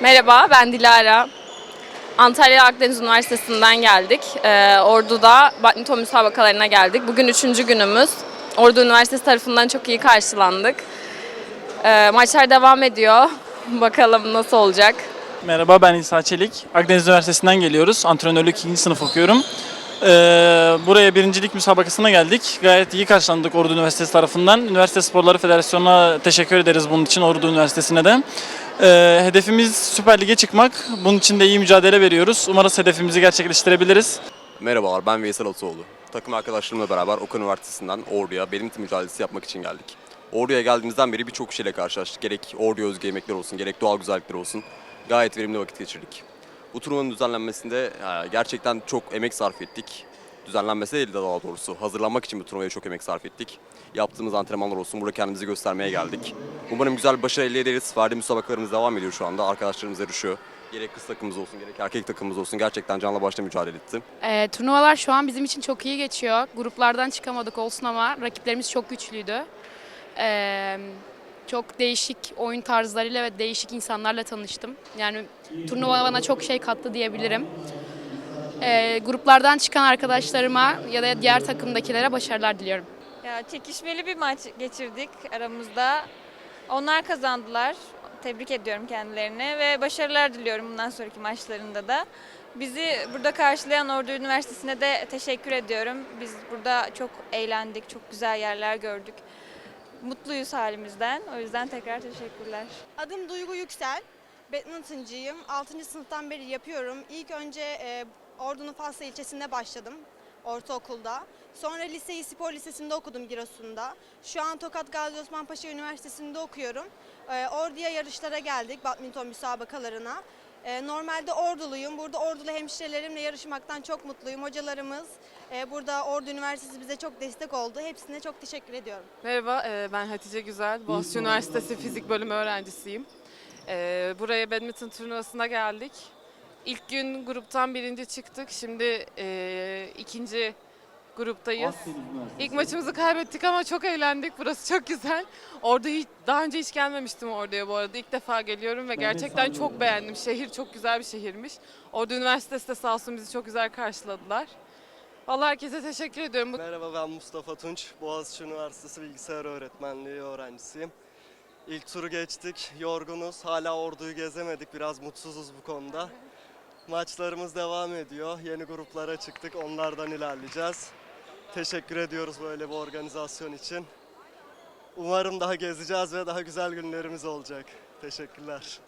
Merhaba, ben Dilara. Antalya Akdeniz Üniversitesi'nden geldik. Ee, Ordu'da badminton müsabakalarına geldik. Bugün üçüncü günümüz. Ordu Üniversitesi tarafından çok iyi karşılandık. Ee, maçlar devam ediyor. Bakalım nasıl olacak. Merhaba ben İsa Çelik. Akdeniz Üniversitesi'nden geliyoruz. Antrenörlük 2. sınıf okuyorum. Ee, buraya birincilik müsabakasına geldik. Gayet iyi karşılandık Ordu Üniversitesi tarafından. Üniversite Sporları Federasyonu'na teşekkür ederiz bunun için Ordu Üniversitesi'ne de. Ee, hedefimiz Süper Lig'e çıkmak. Bunun için de iyi mücadele veriyoruz. Umarız hedefimizi gerçekleştirebiliriz. Merhabalar ben Veysel Ataoğlu. Takım arkadaşlarımla beraber Okan Üniversitesi'nden Ordu'ya badminton mücadelesi yapmak için geldik. Ordu'ya geldiğimizden beri birçok şeyle karşılaştık. Gerek Ordu'ya özgü yemekler olsun, gerek doğal güzellikler olsun. Gayet verimli vakit geçirdik. Bu turnuvanın düzenlenmesinde e, gerçekten çok emek sarf ettik. Düzenlenmesi değil de daha doğrusu. Hazırlanmak için bu turnuvaya çok emek sarf ettik. Yaptığımız antrenmanlar olsun, burada kendimizi göstermeye geldik. Umarım güzel bir başarı elde ederiz. Verdiğimiz müsabakalarımız devam ediyor şu anda. Arkadaşlarımız yarışıyor. Gerek kız takımımız olsun, gerek erkek takımımız olsun. Gerçekten canla başla mücadele etti. Ee, turnuvalar şu an bizim için çok iyi geçiyor. Gruplardan çıkamadık olsun ama rakiplerimiz çok güçlüydü. Ee, çok değişik oyun tarzlarıyla ve değişik insanlarla tanıştım. Yani turnuva bana çok şey kattı diyebilirim. Ee, gruplardan çıkan arkadaşlarıma ya da diğer takımdakilere başarılar diliyorum. Ya çekişmeli bir maç geçirdik aramızda. Onlar kazandılar. Tebrik ediyorum kendilerini ve başarılar diliyorum bundan sonraki maçlarında da. Bizi burada karşılayan Ordu Üniversitesi'ne de teşekkür ediyorum. Biz burada çok eğlendik, çok güzel yerler gördük. Mutluyuz halimizden. O yüzden tekrar teşekkürler. Adım Duygu Yüksel. Badmintoncıyım. 6. sınıftan beri yapıyorum. İlk önce e, Ordu'nun Fasla ilçesinde başladım. Ortaokulda. Sonra liseyi spor lisesinde okudum Giresun'da. Şu an Tokat Gazi Osman Paşa Üniversitesi'nde okuyorum. E, Ordu'ya yarışlara geldik, badminton müsabakalarına. E, normalde Orduluyum. Burada Ordulu hemşirelerimle yarışmaktan çok mutluyum. Hocalarımız e, burada Ordu Üniversitesi bize çok destek oldu. Hepsine çok teşekkür ediyorum. Merhaba, e, ben Hatice Güzel. Boğaziçi Üniversitesi Fizik Bölümü öğrencisiyim. E, Buraya badminton turnuvasına geldik. İlk gün gruptan birinci çıktık. Şimdi e, ikinci gruptayız. İlk maçımızı kaybettik ama çok eğlendik. Burası çok güzel. Orada hiç, daha önce hiç gelmemiştim oraya bu arada. İlk defa geliyorum ve gerçekten çok beğendim. Şehir çok güzel bir şehirmiş. Orada Üniversitesi de sağ olsun bizi çok güzel karşıladılar. Vallahi herkese teşekkür ediyorum. Merhaba ben Mustafa Tunç. Boğaziçi Üniversitesi Bilgisayar Öğretmenliği öğrencisiyim. İlk turu geçtik. Yorgunuz. Hala orduyu gezemedik. Biraz mutsuzuz bu konuda. Maçlarımız devam ediyor. Yeni gruplara çıktık. Onlardan ilerleyeceğiz. Teşekkür ediyoruz böyle bir organizasyon için. Umarım daha gezeceğiz ve daha güzel günlerimiz olacak. Teşekkürler.